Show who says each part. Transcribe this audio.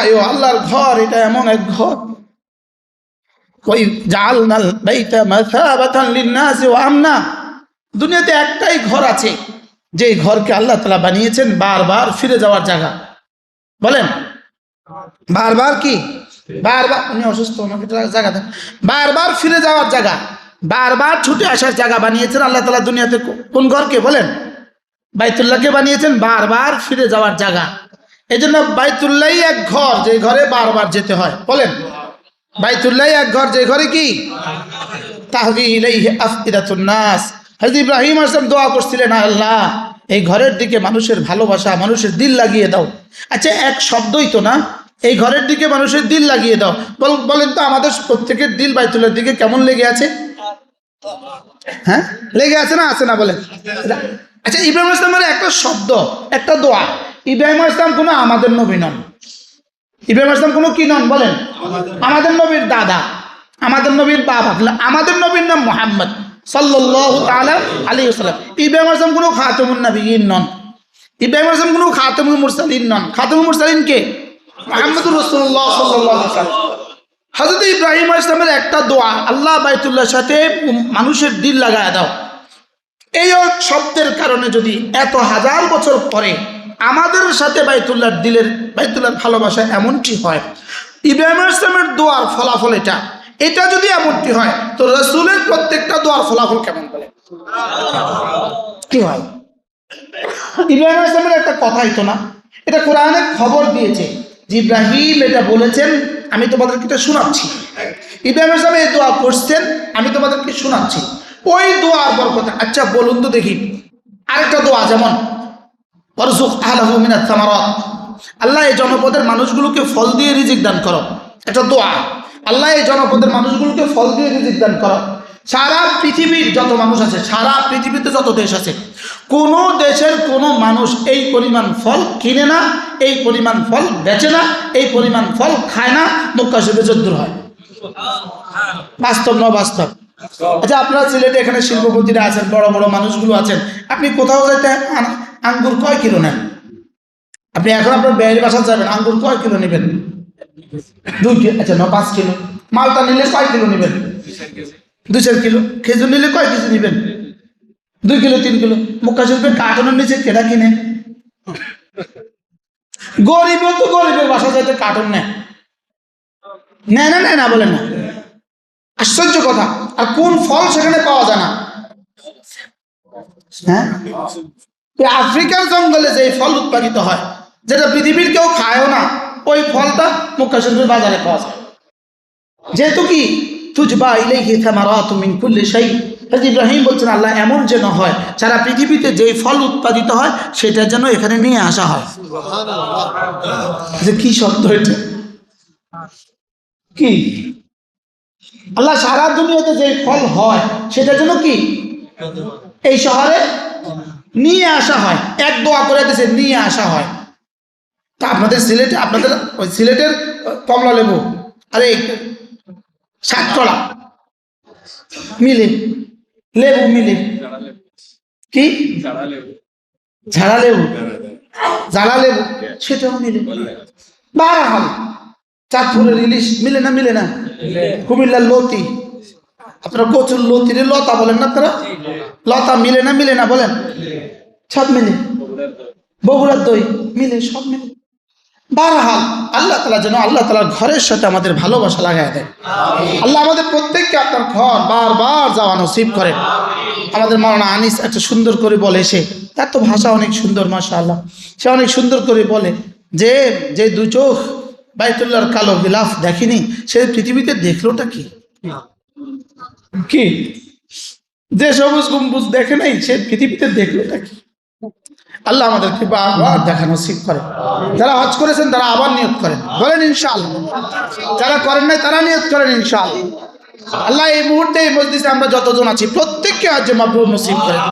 Speaker 1: তাই আল্লাহর ঘর, এটা এমন এক ঘর। ওই জালনাল বাইতা মাসাবাতান লিন্নাসি ওয়া আমনা। দুনিয়াতে একটাই ঘর আছে, যে ঘরকে আল্লাহ তালা বানিয়েছেন বারবার ফিরে যাওয়ার জায়গা। বলেন, বারবার কি? বারবার উনি অসুস্থ ওনাকে জায়গা দেন। বারবার ফিরে যাওয়ার জায়গা, বারবার ছুটে আসার জায়গা বানিয়েছেন আল্লাহ তালা দুনিয়াতে কোন ঘরকে বলেন? বাইতুল্লাহকে বানিয়েছেন, বারবার ফিরে যাওয়ার জায়গা। এই জন্য বাইতুল্লাহ এক ঘর, যে ঘরে বারবার যেতে হয়। বলেন বাইতুল্লাহ এক ঘর, যে ঘরে কি? নাস। হযরত ইব্রাহিম আসলাম দোয়া করছিলেন আল্লাহ, এই ঘরের দিকে মানুষের ভালোবাসা, মানুষের দিল লাগিয়ে দাও। আচ্ছা এক শব্দই তো না, এই ঘরের দিকে মানুষের দিল লাগিয়ে দাও। বল- বলেন তো, আমাদের প্রত্যেকের দিল বাইতুল্লার দিকে কেমন লেগে আছে? হ্যাঁ? লেগে আছে না আছে না বলেন? আচ্ছা ইব্রাহিম ইসলামের একটা শব্দ, একটা দোয়া। ইব্রাহিম ইসলাম কোনো আমাদের নবী নন। ইব্রাহিম ইসলাম কোনো কি নন? বলেন। আমাদের নবীর দাদা আমাদের নবীর বাবা আমাদের নবীর নাম মোহাম্মদ সাল্লাহ তালা আলী আসসালাম ইব্রাহিম আসলাম কোনো খাতমুন নবীন নন। ইব্রাহিম আসলাম কোনো খাতমুল মুরসালিন নন। খাতমুল মুরসালিন কে? মোহাম্মদুর রসুল্লাহ সাল্লাহ হজরত ইব্রাহিম ইসলামের একটা দোয়া আল্লাহ বাইতুল্লাহর সাথে মানুষের দিল লাগায় দাও। এই শব্দের কারণে যদি এত হাজার বছর পরে আমাদের সাথে বাইতুল্লাহর দিলের, বাইতুল্লাহর ভালোবাসা এমনটি হয়। ইব্রাহিম ইসলামের দোয়ার ফলাফল এটা। এটা যদি এমনটি হয়, তো রসুলের প্রত্যেকটা দোয়ার ফলাফল কেমন বলে? কি হয়? ইব্রাহিম ইসলামের একটা কথাই তো না। এটা কোরআনে খবর দিয়েছে যে ইব্রাহিম এটা বলেছেন, আমি তোমাদেরকে এটা শোনাচ্ছি। ইব্রাহিম ইসলাম এই দোয়া করছেন, আমি তোমাদেরকে শোনাচ্ছি। ওই দোয়ার বরকতে আচ্ছা বলুন তো দেখি, আরেকটা দোয়া যেমন অরজুক আহলাহু মিনাত সামারাত। আল্লাহ এই জনপদের মানুষগুলোকে ফল দিয়ে রিজিক দান করো। এটা দোয়া। আল্লাহ এই জনপদের মানুষগুলোকে ফল দিয়ে রিজিক দান করো। সারা পৃথিবীর যত মানুষ আছে সারা পৃথিবীতে যত দেশ আছে কোনো দেশের কোনো মানুষ এই পরিমাণ ফল কিনে না এই পরিমাণ ফল বেচে না এই পরিমাণ ফল খায় না মক্কা শরীফে যদ্দুর হয়। বাস্তব ন বাস্তব। আচ্ছা আপনারা সিলেটে এখানে শিল্পপতিরা আছেন বড় বড় মানুষগুলো আছেন। আপনি কোথাও যাইতে আন- আঙ্গুর কয় কিলো নেন? আপনি এখন আপনার ব্যয়ের বাসা যাবেন, আঙ্গুর কয় কিলো নেবেন? দুই কিলো আচ্ছা ন, পাঁচ কিলো। মালটা নিলে কয় কিলো নেবেন। দুই চার কিলো। খেজুর নিলে কয় কেজি নেবেন? দুই কিলো, তিন কিলো। মুখা শিল্পের কার্টনের নিচে কেটা কিনে? গরিবও তো গরিবের বাসা যাইতে কার্টন নেয়। নেয় না নেয় না বলেন না। আশ্চর্য কথা। আর কোন ফল সেখানে পাওয়া যায় না? হ্যাঁ? আফ্রিকার জঙ্গলে যে ফল উৎপাদিত হয়, যেটা পৃথিবীর কেউ খায়ও না, ওই ফলটা শরীফের বাজারে পাওয়া যায়। যেহেতু কি? তুজবা ইলাইহি থামারাতু মিন কুল্লি শাই। হযরত ইব্রাহিম বলছেন, আল্লাহ এমন যেন হয় সারা পৃথিবীতে যেই ফল উৎপাদিত হয়, সেটা যেন এখানে নিয়ে আসা হয়। যে কি শব্দ এটা? কি? আল্লাহ সারা দুনিয়াতে যে ফল হয়, সেটা যেন কি? এই শহরে? নিয়ে আসা হয়। এক দোয়া করে দিয়েছে নিয়ে আসা হয়। তা আপনাদের সিলেটে আপনাদের ওই সিলেটের কমলা লেবু আরে সাতকলা মিলে লেবু মিলে। কি? ঝাড়া লেবু। ঝাড়া লেবু? সেটাও মিলে। বারাহাল চাঁদপুরের ইলিশ মিলে না মিলে না? কুমিল্লার লতি। আপনারা কচুর লতিরে লতা বলেন না আপনারা? লতা মিলে না মিলে না বলেন? সব মিলে। বগুড়ার দই মিলে সব মিলে। বারহাল আল্লাহ তালা যেন আল্লাহ তালার ঘরের সাথে আমাদের ভালোবাসা লাগাই দেয়। আল্লাহ আমাদের প্রত্যেককে আপনার ঘর বারবার যাওয়া নসিব করেন। আমাদের মাওলানা আনিস একটা সুন্দর করে বলে সে। তার তো ভাষা অনেক সুন্দর মাসা আল্লাহ সে অনেক সুন্দর করে বলে যে যে দু চোখ বাইতুল্লাহর কালো গিলাফ দেখেনি সে পৃথিবীতে দেখলোটা কি? কি? যে সবুজ গম্বুজ দেখে নাই, সে পৃথিবীতে দেখল নাকি আল্লাহ আমাদেরকে বারবার দেখানো শিখ করে। যারা হজ করেছেন, তারা আবার নিয়োগ করেন। বলেন ইনশাআল্লাহ। যারা করেন নাই, তারা নিয়োগ করেন ইনশাআল্লাহ। আল্লাহ এই মুহূর্তে এই মসজিদে আমরা যতজন আছি, প্রত্যেককে হজ মাহবুব নসিব করেন